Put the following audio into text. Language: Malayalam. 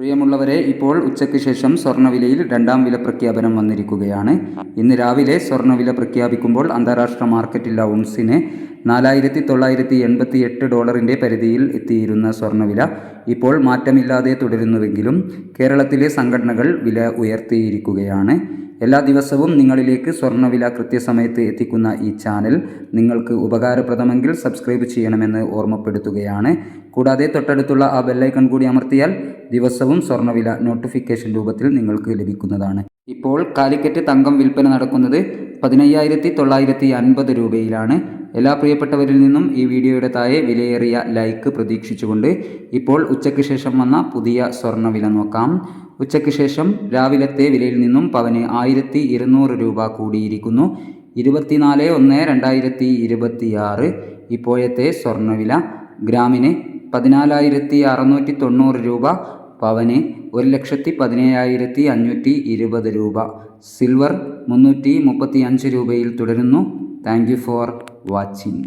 പ്രിയമുള്ളവരെ ഇപ്പോൾ ഉച്ചയ്ക്ക് ശേഷം സ്വർണവിലയിൽ രണ്ടാം വില പ്രഖ്യാപനം വന്നിരിക്കുകയാണ്. ഇന്ന് രാവിലെ സ്വർണവില പ്രഖ്യാപിക്കുമ്പോൾ അന്താരാഷ്ട്ര മാർക്കറ്റിൽ ഔൺസിന് നാലായിരത്തി തൊള്ളായിരത്തി എൺപത്തി എട്ട് ഡോളറിന്റെ പരിധിയിൽ എത്തിയിരുന്ന സ്വർണവില ഇപ്പോൾ മാറ്റമില്ലാതെ തുടരുന്നുവെങ്കിലും കേരളത്തിലെ സംഘടനകൾ വില ഉയർത്തിയിരിക്കുകയാണ്. എല്ലാ ദിവസവും നിങ്ങളിലേക്ക് സ്വർണവില കൃത്യസമയത്ത് എത്തിക്കുന്ന ഈ ചാനൽ നിങ്ങൾക്ക് ഉപകാരപ്രദമെങ്കിൽ സബ്സ്ക്രൈബ് ചെയ്യണമെന്ന് ഓർമ്മപ്പെടുത്തുകയാണ്. കൂടാതെ തൊട്ടടുത്തുള്ള ആ ബെല്ലൈക്കൺ കൂടി അമർത്തിയാൽ ദിവസവും സ്വർണവില നോട്ടിഫിക്കേഷൻ രൂപത്തിൽ നിങ്ങൾക്ക് ലഭിക്കുന്നതാണ്. ഇപ്പോൾ കാലിക്കറ്റ് തങ്കം വിൽപ്പന നടക്കുന്നത് പതിനയ്യായിരത്തി തൊള്ളായിരത്തി അൻപത് രൂപയിലാണ്. എല്ലാ പ്രിയപ്പെട്ടവരിൽ നിന്നും ഈ വീഡിയോയുടെ താഴെ വിലയേറിയ ലൈക്ക് പ്രതീക്ഷിച്ചുകൊണ്ട് ഇപ്പോൾ ഉച്ചയ്ക്ക് ശേഷം വന്ന പുതിയ സ്വർണവില നോക്കാം. ഉച്ചയ്ക്ക് ശേഷം രാവിലത്തെ വിലയിൽ നിന്നും പവന് ആയിരത്തി ഇരുന്നൂറ് രൂപ കൂടിയിരിക്കുന്നു. ഇരുപത്തിനാല് ഒന്ന് രണ്ടായിരത്തി ഇരുപത്തിയാറ് ഇപ്പോഴത്തെ സ്വർണവില ഗ്രാമിന് പതിനാലായിരത്തി അറുന്നൂറ്റി തൊണ്ണൂറ് രൂപ പവന് ഒരു ലക്ഷത്തി പതിനേഴായിരത്തി അഞ്ഞൂറ്റി ഇരുപത് രൂപ. സിൽവർ മുന്നൂറ്റി മുപ്പത്തി അഞ്ച് രൂപയിൽ തുടരുന്നു. Thank you for watching.